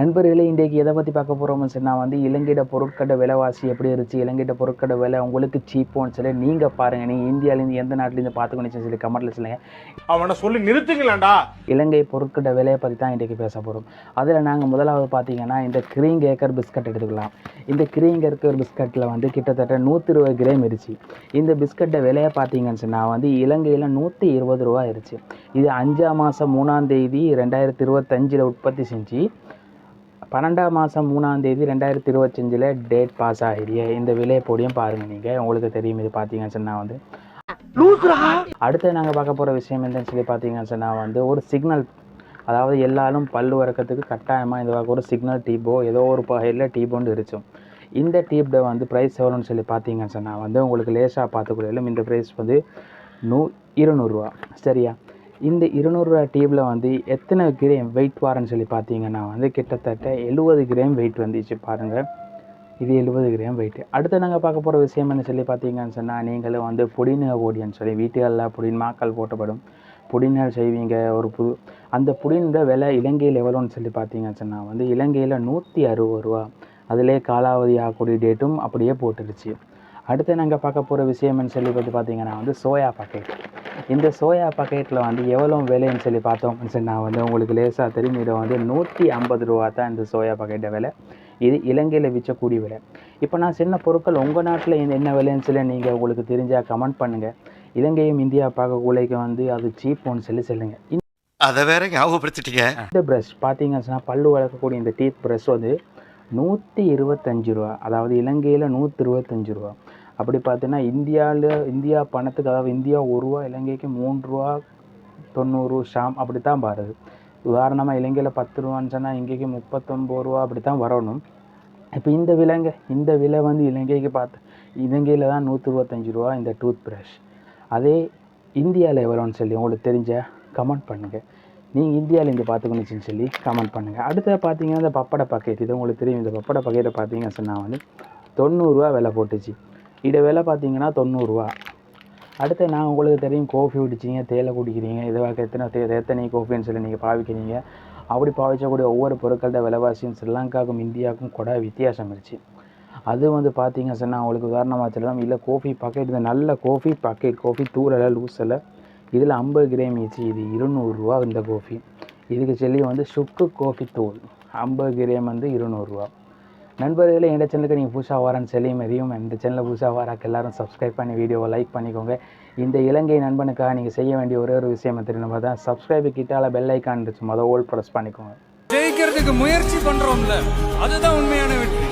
நண்பர்களே இன்றைக்கு எதை பற்றி பார்க்க போகிறோம்னு சொன்னால் வந்து இலங்கையோட பொருட்களோட விலைவாசி எப்படி இருந்துச்சு? இலங்கையோட பொருட்களோட விலை உங்களுக்கு சீப்போன்னு சொல்லி நீங்கள் பாருங்கள் நீங்கள் இந்தியாவிலேருந்து எந்த நாட்டிலேருந்து பார்த்துக்கணும்னு சொல்லி கமெண்ட்டில் சொல்லுங்கள் அவனை சொல்லி நிறுத்துங்களேன்டா இலங்கை பொருட்களோட விலையை பற்றி தான் இன்றைக்கி பேச போகிறோம் அதில் நாங்கள் முதலாவது பார்த்தீங்கன்னா இந்த கிரீங் ஏக்கர் பிஸ்கட் எடுத்துக்கலாம். இந்த கிரீங் ஏக்கர் பிஸ்கட்டில் வந்து கிட்டத்தட்ட நூற்றி இருபது கிராம் இருந்துச்சு. இந்த பிஸ்கட்டை விலையை பார்த்தீங்கன்னு சொன்னால் வந்து இலங்கையில் நூற்றி இருபது ரூபா இருந்துச்சு. இது அஞ்சாம் மாதம் மூணாம் தேதி ரெண்டாயிரத்தி இருபத்தஞ்சில் உற்பத்தி செஞ்சு பன்னெண்டாம் மாதம் மூணாம் தேதி ரெண்டாயிரத்தி இருபத்தஞ்சில் டேட் பாஸ் ஆகிடுது இந்த விலையை போடியும் பாருங்கள் நீங்கள் உங்களுக்கு தெரியும் இது பார்த்தீங்கன்னு சொன்னால் வந்து. அடுத்து நாங்கள் பார்க்க போகிற விஷயம் என்னன்னு சொல்லி பார்த்தீங்கன்னு சொன்னால் வந்து ஒரு சிக்னல் அதாவது எல்லாரும் பல்லு வறக்கத்துக்கு கட்டாயமாக இந்த ஒரு சிக்னல் டீப்போ ஏதோ ஒரு வகையில் டீப்போன்னு இருக்கும் இந்த டீப்ட வந்து ப்ரைஸ் எவ்வளோன்னு சொல்லி பார்த்தீங்கன்னு சொன்னால் வந்து உங்களுக்கு லேசாக பார்த்துக்கூடாலும் இந்த ப்ரைஸ் வந்து நூ இருநூறுவா சரியா? இந்த இருநூறுவா டீப்பில் வந்து எத்தனை கிரேம் வெயிட் வாரன்னு சொல்லி பார்த்தீங்கன்னா வந்து கிட்டத்தட்ட எழுபது கிராம் வெயிட் வந்துச்சு பாருங்கள் இது எழுபது கிராம் வெயிட்டு அடுத்து நாங்கள் பார்க்க போகிற விஷயம் என்ன சொல்லி பார்த்தீங்கன்னு சொன்னால் நீங்களும் வந்து புடின ஓடியன்னு சொல்லி வீட்டுகளில் புடின் மாக்கள் போட்டப்படும். புடினர் செய்வீங்க ஒரு புது அந்த புடின விலை இலங்கையில் எவ்வளோன்னு சொல்லி பார்த்தீங்கன்னு சொன்னால் வந்து இலங்கையில் நூற்றி அறுபது ரூபா. அதிலே காலாவதி ஆகக்கூடிய டேட்டும் அப்படியே போட்டுருச்சு அடுத்து நாங்கள் பார்க்க போகிற விஷயம்னு சொல்லி பார்த்து பார்த்தீங்கன்னா வந்து சோயா பாக்கெட் இந்த சோயா பாக்கெட்டில் வந்து எவ்வளோ விலைன்னு சொல்லி பார்த்தோம்னு சொல்லி நான் வந்து உங்களுக்கு லேசாக தெரியும். இதை வந்து நூற்றி ஐம்பது ரூபா தான் இந்த சோயா பாக்கெட்டை விலை. இது இலங்கையில் விற்கக்கூடிய விலை. இப்போ நான் சின்ன பொருட்கள் உங்கள் நாட்டில் என்ன விலைன்னு சொல்லி நீங்கள் உங்களுக்கு தெரிஞ்சால் கமெண்ட் பண்ணுங்கள் இலங்கையும் இந்தியா பார்க்கக்குள்ளைக்கு வந்து அது சீப்புன்னு சொல்லி சொல்லுங்கள் அதை வேற ஞாபகப்படுத்திட்டீங்க. இந்த ப்ரஷ் பார்த்தீங்கன்னு பல்லு வளர்க்கக்கூடிய இந்த டீத் ப்ரஷ் வந்து நூற்றி இருபத்தஞ்சி ரூபா. அதாவது இலங்கையில் நூற்றி இருபத்தஞ்சி ரூபா. அப்படி பார்த்தீங்கன்னா இந்தியாவில் இந்தியா பணத்துக்கு அதாவது இந்தியா ஒரு ரூபா இலங்கைக்கு மூன்று ரூபா தொண்ணூறு ஷாம் அப்படி தான் வருது உதாரணமாக இலங்கையில் பத்து ரூபான்னு சொன்னால் இங்கேக்கு முப்பத்தொம்பது ரூபா அப்படி தான் வரணும். இப்போ இந்த விலைங்க இந்த விலை வந்து இலங்கைக்கு பார்த்து இலங்கையில் தான் நூற்றி இருபத்தஞ்சி ரூபா இந்த டூத் ப்ரஷ் அதே இந்தியாவில் எவ்வளோன்னு சொல்லி உங்களுக்கு தெரிஞ்ச கமெண்ட் பண்ணுங்கள் நீங்கள் இந்தியாவிலேருந்து பார்த்துக்கணுச்சுன்னு சொல்லி கமெண்ட் பண்ணுங்கள் அடுத்தது பார்த்தீங்கன்னா இந்த பப்படை பாக்கெட். இது உங்களுக்கு தெரியும் இந்த பப்படை பாக்கெட்டை பார்த்தீங்கன்னா சொன்னால் வந்து தொண்ணூறுரூவா விலை போட்டுச்சு. இதை விலை பார்த்தீங்கன்னா தொண்ணூறுரூவா. அடுத்து நான் உங்களுக்கு தெரியும் கோஃபி குடிச்சிங்க தேயிலை குடிக்கிறீங்க இதுவாக எத்தனை தே எத்தனை கோஃபின்னு சொல்லி நீங்கள் பாவிக்கிறீங்க. அப்படி பாவிச்சக்கூடிய ஒவ்வொரு பொருட்களோட விலைவாசியும் ஸ்ரீலங்காவுக்கும் இந்தியாவுக்கும் கூட வித்தியாசம் இருந்துச்சு. அது வந்து பார்த்தீங்க சொன்னால் உங்களுக்கு உதாரணமாக சொல்லலாம் இல்லை கோஃபி பாக்கெட் நல்ல கோஃபி பாக்கெட் கோஃபி தூரலை லூஸில் இதில் ஐம்பது கிராம் ஈச்சு இது இருநூறுரூவா இந்த கோஃபி இதுக்கு சொல்லி வந்து சுக்கு கோஃபி தூள் ஐம்பது கிராம் வந்து இருநூறுவா நண்பர்களே எந்த சேனலுக்கு நீங்கள் புதுசாக வரேன்னு சொல்லி மதியும். இந்த சேனலில் புதுசாக வராக்கு எல்லாரும் சப்ஸ்கிரைப் பண்ணி வீடியோவை லைக் பண்ணிக்கோங்க. இந்த இலங்கை நண்பனுக்காக நீங்கள் செய்ய வேண்டிய ஒரே ஒரு விஷயம் தெரியும்? பார்த்தா சப்ஸ்கிரைப் கிட்டால பெல் ஐக்கான் இருந்துச்சு. மொதல் ஓல் ப்ரெஸ் பண்ணிக்கோங்க. ஜெயிக்கிறதுக்கு முயற்சி பண்ணுறோம்ல அதுதான் உண்மையான வெற்றி.